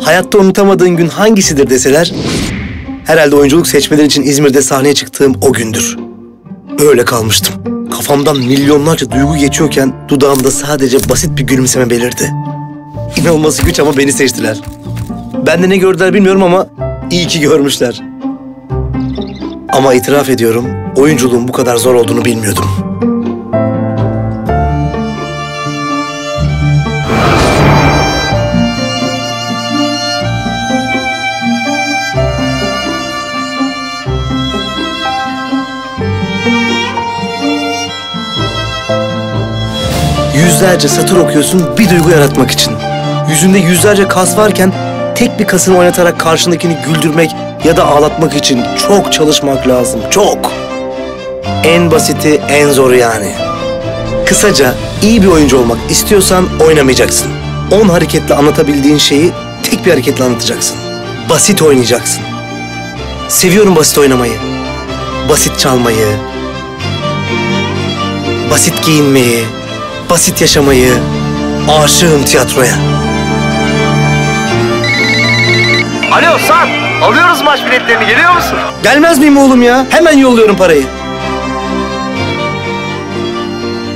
hayatta unutamadığın gün hangisidir deseler, herhalde oyunculuk seçmeleri için İzmir'de sahneye çıktığım o gündür. Öyle kalmıştım. Kafamdan milyonlarca duygu geçiyorken dudağımda sadece basit bir gülümseme belirdi. İnanılması güç ama beni seçtiler. Ben de ne gördüler bilmiyorum ama iyi ki görmüşler. Ama itiraf ediyorum, oyunculuğun bu kadar zor olduğunu bilmiyordum. Yüzlerce satır okuyorsun bir duygu yaratmak için. Yüzünde yüzlerce kas varken tek bir kasını oynatarak karşındakini güldürmek ya da ağlatmak için çok çalışmak lazım. Çok. En basiti en zoru yani. Kısaca iyi bir oyuncu olmak istiyorsan oynamayacaksın. 10 hareketle anlatabildiğin şeyi tek bir hareketle anlatacaksın. Basit oynayacaksın. Seviyorum basit oynamayı. Basit çalmayı. Basit giyinmeyi. Basit yaşamayı. Aşığım tiyatroya. Alo Sarp, alıyoruz maç biletlerini geliyor musun? Gelmez miyim oğlum ya? Hemen yolluyorum parayı.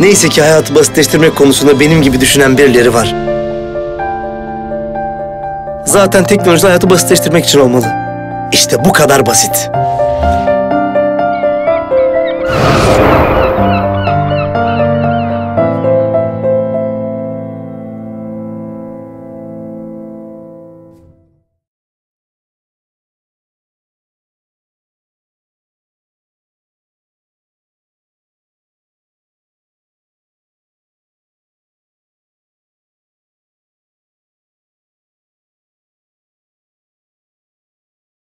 Neyse ki hayatı basitleştirmek konusunda benim gibi düşünen birileri var. Zaten teknoloji hayatı basitleştirmek için olmalı. İşte bu kadar basit.